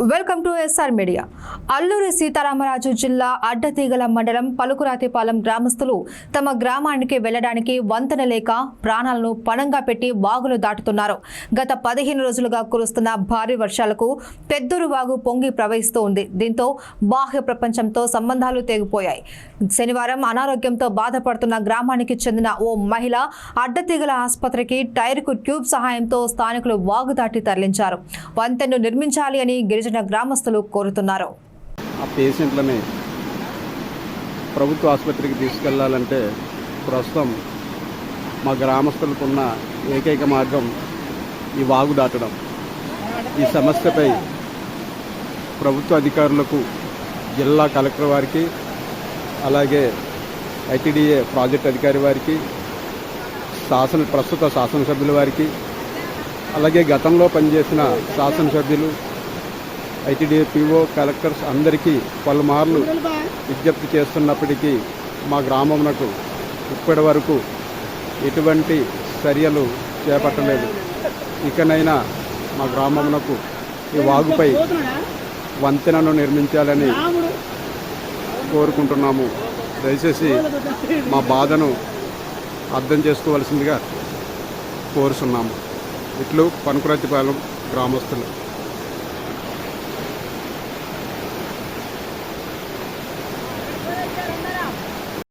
Welcome to SR media. Alluri Sitaramaraju జిల్లా అడ్డతీగల మండలం పలుకురాతిపాలెం గ్రామస్తులు తమ గ్రామానికి వెళ్ళడానికి వంతెన లేక ప్రాణాలను పణంగా పెట్టి వాగులు దాటుతున్నారు. గత పదిహేను రోజులుగా కురుస్తున్న భారీ వర్షాలకు పెద్దూరు వాగు పొంగి ప్రవహిస్తూ ఉంది. దీంతో బాహ్య ప్రపంచంతో సంబంధాలు తెగిపోయాయి. శనివారం అనారోగ్యంతో బాధపడుతున్న గ్రామానికి చెందిన ఓ మహిళ అడ్డతీగల ఆసుపత్రికి టైర్కు ట్యూబ్ సహాయంతో స్థానికులు వాగు దాటి తరలించారు. వంతెన్ను నిర్మించాలి అని గిరిజన గ్రామస్తులు కోరుతున్నారు. ఆ పేషెంట్లని ప్రభుత్వ ఆసుపత్రికి తీసుకెళ్ళాలంటే ప్రస్తుతం మా గ్రామస్తులకు ఉన్న ఏకైక మార్గం ఈ వాగు దాటడం. ఈ సమస్యపై ప్రభుత్వ అధికారులకు జిల్లా కలెక్టర్ వారికి అలాగే ఐటీడీఏ ప్రాజెక్ట్ అధికారి వారికి శాసన ప్రస్తుత శాసనసభ్యుల వారికి అలాగే గతంలో పనిచేసిన శాసనసభ్యులు ఐటీడీపీఓ కలెక్టర్స్ అందరికీ పలుమార్లు విజ్ఞప్తి చేస్తున్నప్పటికీ మా గ్రామమునకు ఇప్పటి వరకు ఎటువంటి చర్యలు చేపట్టలేదు. ఇకనైనా మా గ్రామమునకు ఈ వాగుపై వంతెనను నిర్మించాలని కోరుకుంటున్నాము. దయచేసి మా బాధను అర్థం చేసుకోవాల్సిందిగా కోరుతున్నాము ఇట్లు పనుకురతిపాలెం గ్రామస్తులు.